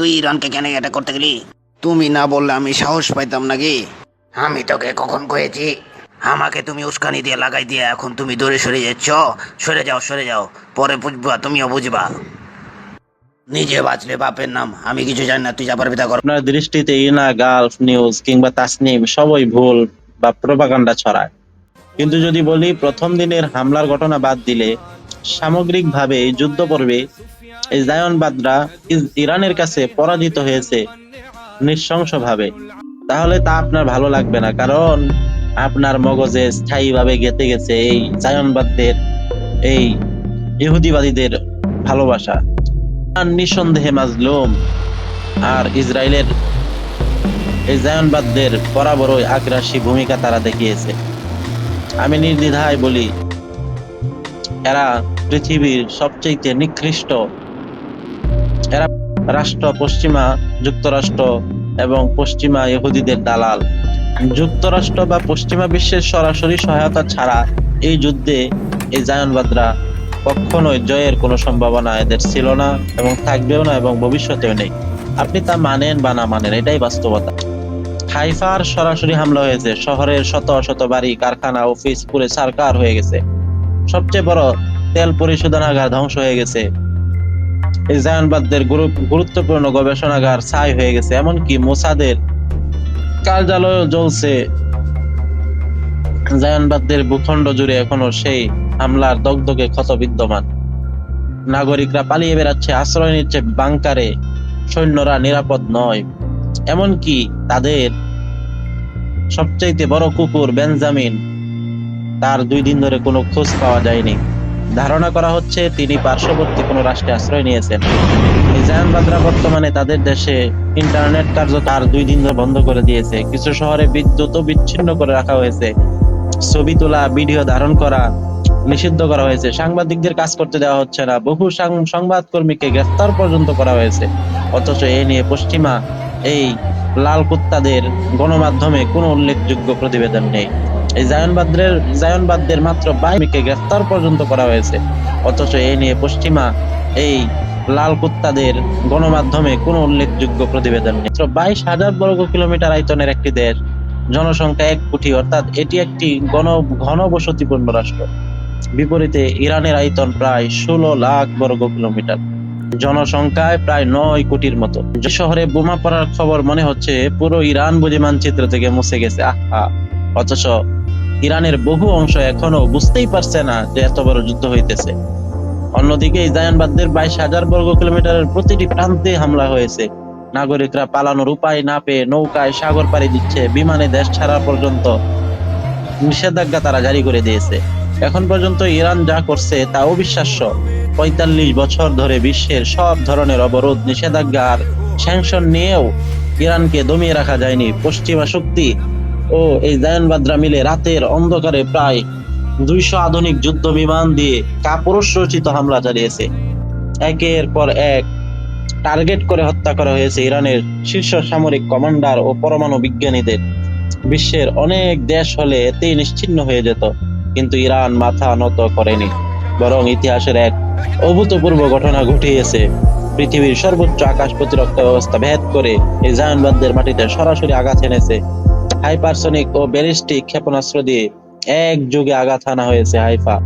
তুই ইরানকে কেন এটা করতে গেলি? তুমি না বললে আমি সাহস পাইতাম নাকি? আমি তোকে কখন কয়েছি? আমাকে তুমি উস্কানি দিয়ে লাগাই দিয়ে এখন তুমি দূরে সরে যাচ্ছ। সরে যাও সরে যাও। পরে বুঝবা তুমিও বুঝবা। নিজে বাঁচলে বাপের নাম আমি কিছু জানি না তুই যা পারবি তা কর। আপনার দৃষ্টিতে ইনা গালফ নিউজ কিংবা তাসনিম সবই ভুল বা প্রপাগান্ডা ছড়ায়। কিন্তু যদি বলি প্রথম দিনের হামলার ঘটনা বাদ দিলে সামগ্রিকভাবে এই যুদ্ধ পর্বে এই জায়নবাদরা ইরানের কাছে পরাজিত হয়েছে নৃশংসভাবে। তাহলে তা আপনার ভালো লাগবে না, কারণ আপনার মগজে স্থায়ীভাবে গেঁথে গেছে এই জায়নবাদদের, এই ইহুদিবাদীদের ভালোবাসা। আর নিঃসন্দেহে মাজলুম আর ইসরায়েলের এই জায়নবাদদের বরাবরই আগ্রাসী ভূমিকা তারা দেখিয়েছে। আমি নির্দ্বিধায় বলি, এরা পৃথিবীর সবচেয়ে নিকৃষ্ট এরা রাষ্ট্র, পশ্চিমা, যুক্তরাষ্ট্র এবং পশ্চিমা ইহুদিদের দালাল। যুক্তরাষ্ট্র বা পশ্চিমা বিশ্বের সরাসরি সহায়তা ছাড়া এই যুদ্ধে এই জায়নবাদরা কখনোই জয়ের কোনো সম্ভাবনা এদের ছিল না এবং থাকবেও না এবং ভবিষ্যতেও নেই। আপনি তা মানেন বা না মানেন, এটাই বাস্তবতা। হাইফার সরাসরি হামলা হয়েছে, শহরের শত শত বাড়ি, কারখানা, অফিস পুরে সারকার হয়ে গেছে। সবচেয়ে বড় তেল পরিশোধনাগার ধ্বংস হয়ে গেছে। এই জায়নবাদদের গুরুত্বপূর্ণ গবেষণাগার ছাই হয়ে গেছে, এমনকি মোসাদের কার্যালয় জ্বলছে। জায়নবাদদের ভূখণ্ড জুড়ে এখনও সেই হামলার দগদগে ক্ষত বিদ্যমান। নাগরিকরা পালিয়ে বেড়াচ্ছে, আশ্রয় নিচ্ছে বাংকারে, সৈন্যরা নিরাপদ নয়। এমনকি তাদের সবচাইতে বড় কুকুর বেঞ্জামিন, তার দুই দিন ধরে কোনো খোঁজ পাওয়া যায়নি। ধারণা করা হচ্ছে তিনি পার্শ্ববর্তী কোনো রাষ্ট্রে আশ্রয় নিয়েছেন। এই জায়ানবাদরা বর্তমানে তাদের দেশে ইন্টারনেট কার্য তার দুই দিন ধরে বন্ধ করে দিয়েছে। কিছু শহরে বিদ্যুৎ বিচ্ছিন্ন করে রাখা হয়েছে। ছবি তোলা, ভিডিও ধারণ করা নিষিদ্ধ করা হয়েছে। সাংবাদিকদের কাজ করতে দেওয়া হচ্ছে না। বহু সংবাদকর্মীকে গ্রেফতার পর্যন্ত করা হয়েছে। অথচ এ নিয়ে পশ্চিমা এই লাল কুত্তাদের গণমাধ্যমে কোনো উল্লেখযোগ্য প্রতিবেদন নেই। এই জায়নবাদদের জায়নবাদদের মাত্র বাইমিকে গ্রেফতার পর্যন্ত করা হয়েছে। অথচ এ নিয়ে পশ্চিমা এই লাল কুত্তাদের গণমাধ্যমে কোনো উল্লেখযোগ্য প্রতিবেদন নেই। বাইশ হাজার বর্গ কিলোমিটার আয়তনের একটি দেশ। জনসংখ্যা এক কোটি, অর্থাৎ এটি একটি গণ ঘনবসতিপূর্ণ রাষ্ট্র। বিপরীতে ইরানের আয়তন প্রায় ষোলো লাখ বর্গ কিলোমিটার। জনসংখ্যায় প্রায় নয় কোটির মতো। যে শহরে বোমা পড়ার খবর মনে হচ্ছে, পুরো ইরান বুঝি মানচিত্র থেকে মুছে গেছে। আহা! অথচ ইরানের বহু অংশ এখনও বুঝতেই পারছে না যে এত বড় যুদ্ধ হইতেছে। অন্যদিকে এই বাইশ হাজার বর্গ কিলোমিটারের প্রতিটি প্রান্তে হামলা হয়েছে। নাগরিকরা পালানোর উপায় না পেয়ে নৌকায় সাগর পাড়ি দিচ্ছে, বিমানে দেশ ছাড়া পর্যন্ত নিষেধাজ্ঞা তারা জারি করে দিয়েছে। এখন পর্যন্ত ইরান যা করছে তা অবিশ্বাস্য। পঁয়তাল্লিশ বছর ধরে বিশ্বের সব ধরনের অবরোধ, নিষেধাজ্ঞা আর স্যাংশন নিয়েও ইরানকে দমিয়ে রাখা যায়নি। পশ্চিমা শক্তি ও এই জায়নবাদরা মিলে রাতের অন্ধকারে প্রায় দুইশো আধুনিক যুদ্ধ বিমান দিয়ে কাপুরুষ রচিত হামলা চালিয়েছে। একের পর এক টার্গেট করে হত্যা করা হয়েছে ইরানের শীর্ষ সামরিক কমান্ডার ও পরমাণু বিজ্ঞানীদের। বিশ্বের অনেক দেশ হলে এতেই নিশ্চিহ্ন হয়ে যেত, কিন্তু ইরান মাথা নত করেনি। বরং ইতিহাসের এক অভূতপূর্ব ঘটনা ঘটিয়েছে। পৃথিবীর সর্বোচ্চ আকাশ প্রতিরক্ষা ব্যবস্থা ভেদ করে এই জায়নবাদদের মাটিতে সরাসরি আঘাত এনেছে। হাইপারসনিক ও ব্যালিস্টিক ক্ষেপণাস্ত্র দিয়ে এক যুগে আঘাত হানা হয়েছে হাইফা।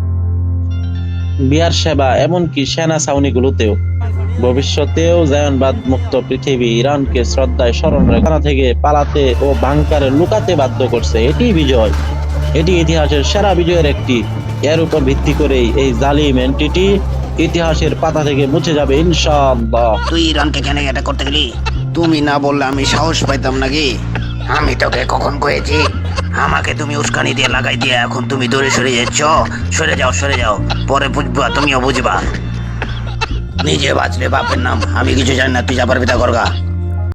বিয়ার সেবা এমনকি সেনা ছাউনিগুলোতেও। ভবিষ্যতেও জায়নবাদ মুক্ত পৃথিবী ইরানকে শ্রদ্ধায় স্মরণ রেখা থেকে পালাতে ও বাংকারে লুকাতে বাধ্য করছে। এটি বিজয়। এটি ইতিহাসের সেরা বিজয়ের একটি এর উপর ভিত্তি করেই এই জালিম এন্টিটি ইতিহাসের পাতা থেকে মুছে যাবে, ইনশাআল্লাহ। তুই ইরানকে কেন এটা করতে গেলি? তুমি না বললে আমি সাহস পাইতাম নাকি? আমি তোকে কখন কয়েছি? আমাকে তুমি উস্কানি দিয়ে লাগাই দিয়ে এখন তুমি দূরে সরে যাচ্ছ। সরে যাও সরে যাও। পরে বুঝবা, তুমিও বুঝবা। নিজে বাঁচলে বাপের নাম। আমি কিছু জানি না, তুই যা পারবি তা করগা